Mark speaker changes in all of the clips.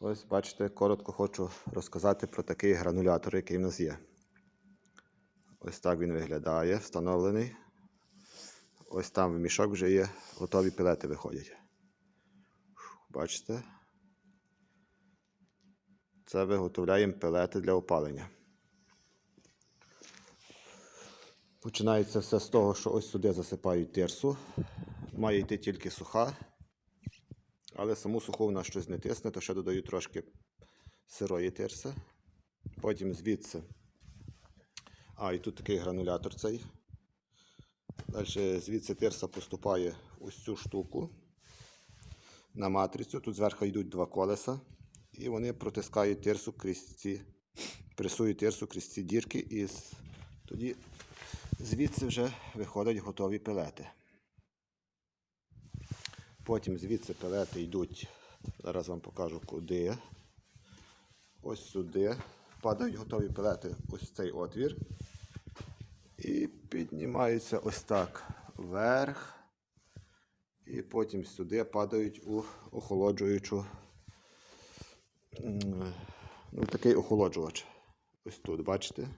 Speaker 1: Ось бачите, коротко хочу розказати про такий гранулятор, який в нас є. Ось так він виглядає, встановлений. Ось там в мішок вже є, готові пілети виходять. Бачите? Це виготовляємо пелети для опалення. Починається все з того, що ось сюди засипають тирсу. Має йти тільки суха. Але саму суху вона щось не тисне, то ще додаю трошки сирої тирси. Потім звідси. А, і тут такий гранулятор цей. Далі звідси тирса поступає ось цю штуку на матрицю. Тут зверху йдуть два колеса. І вони протискають тирсу крізь ці, пресують тирсу крізь ці дірки, і тоді звідси вже виходять готові пелети. Потім звідси пелети йдуть, зараз вам покажу куди. Ось сюди. Падають готові пелети ось цей отвір. І піднімаються ось так вверх. І потім сюди падають у охолоджуючу. Ну, такий охолоджувач. Ось тут, бачите?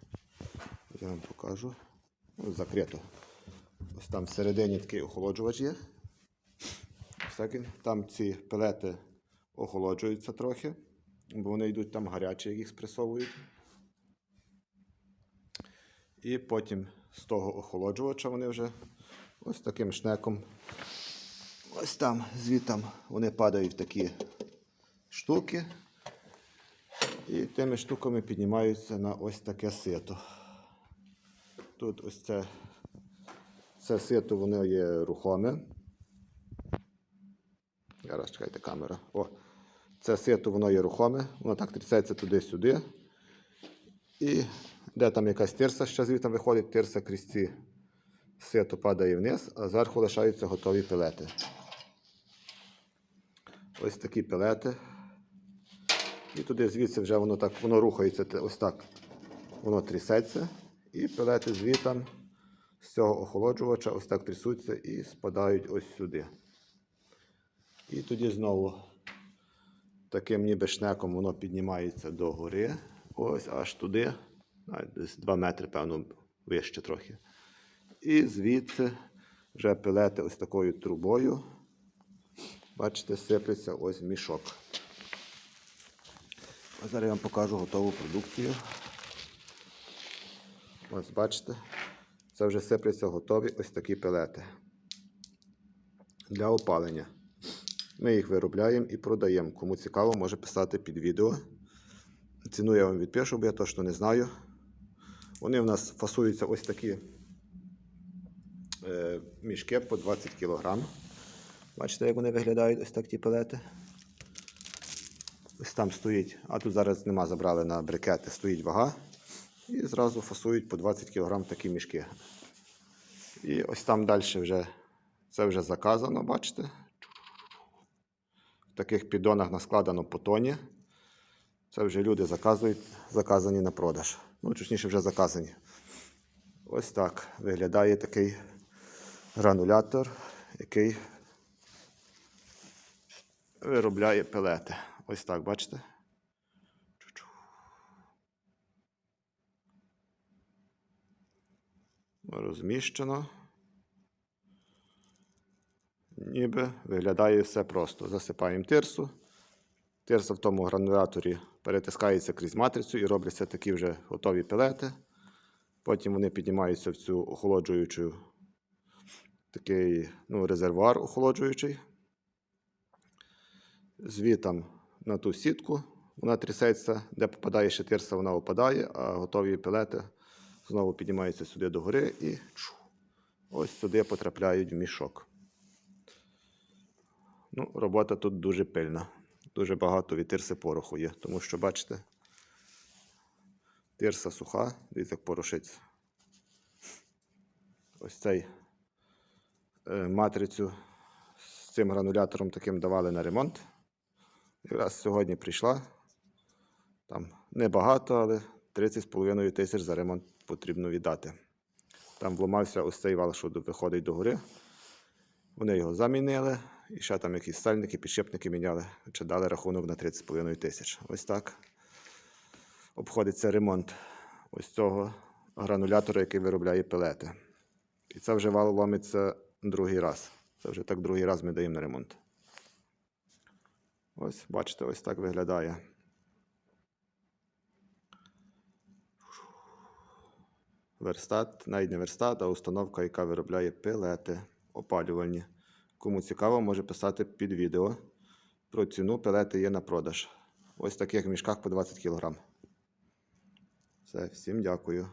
Speaker 1: Я вам покажу. Ну, закрито. Ось там всередині такий охолоджувач є. Ось. Там ці пелети охолоджуються трохи, бо вони йдуть там гарячі, як їх спресовують. І потім з того охолоджувача вони вже ось таким шнеком. Ось там, звідтам вони падають в такі штуки. І тими штуками піднімаються на ось таке сито. Тут ось це, це сито, воно є рухоме. Зараз чекайте камера. О, це сито, воно є рухоме, воно так трясеться туди-сюди. І де там якась тирса ще звідти виходить, тирса крізь ці сито падає вниз, а зверху лишаються готові пелети. Ось такі пелети. І туди звідси вже воно так, воно рухається ось так. Воно трясеться. І пелети звітам з цього охолоджувача ось так трясуться і спадають ось сюди. І тоді знову таким ніби шнеком воно піднімається до гори. Ось аж туди. Десь 2 метри, певно, вище трохи. І звідси вже пелети ось такою трубою. Бачите, сипляться ось мішок. А зараз я вам покажу готову продукцію. Ось бачите, це вже сипляться готові ось такі пелети для опалення. Ми їх виробляємо і продаємо. Кому цікаво, може писати під відео. Ціну я вам відпишу, бо я точно не знаю. Вони в нас фасуються ось такі е, мішки по 20 кг. Бачите, як вони виглядають ось так ті пелети. Ось там стоїть, а тут зараз нема, забрали на брикети, стоїть вага. І зразу фасують по 20 кг такі мішки. І ось там далі вже це вже заказано, бачите. Таких піддонах наскладено по тоні. Це вже люди заказують, заказані на продаж. Ну, точніше, вже заказані. Ось так виглядає такий гранулятор, який виробляє пелети. Ось так, бачите? Розміщено. Ніби виглядає все просто. Засипаємо тирсу. Тирса в тому грануляторі перетискається крізь матрицю і робляться такі вже готові пелети. Потім вони піднімаються в цю охолоджуючу такий ну, резервуар охолоджуючий. Звітом на ту сітку вона трясеться, де попадає ще тирса, вона опадає, а готові пелети знову піднімаються сюди до гори і чу, ось сюди потрапляють в мішок. Ну, робота тут дуже пильна. Дуже багато від тирси пороху є, тому що, бачите, тирса суха, дивіться, як порошиться. Ось цей е, матрицю з цим гранулятором таким давали на ремонт. Якраз сьогодні прийшла. Там небагато, але 30,5 тисяч за ремонт потрібно віддати. Там вламався ось цей вал, що виходить до гори. Вони його замінили І ще там якісь сальники, підшипники міняли, чи дали рахунок на 30,5 тисяч. Ось так обходиться ремонт ось цього гранулятора, який виробляє пелети. І це вже вал ломиться другий раз. Це вже так другий раз ми даємо на ремонт. Ось, бачите, ось так виглядає. Верстат, навіть не верстат, а установка, яка виробляє пелети опалювальні. Кому цікаво, може писати під відео. Про ціну пелети є на продаж. Ось в таких мішках по 20 кг. Все, всім дякую.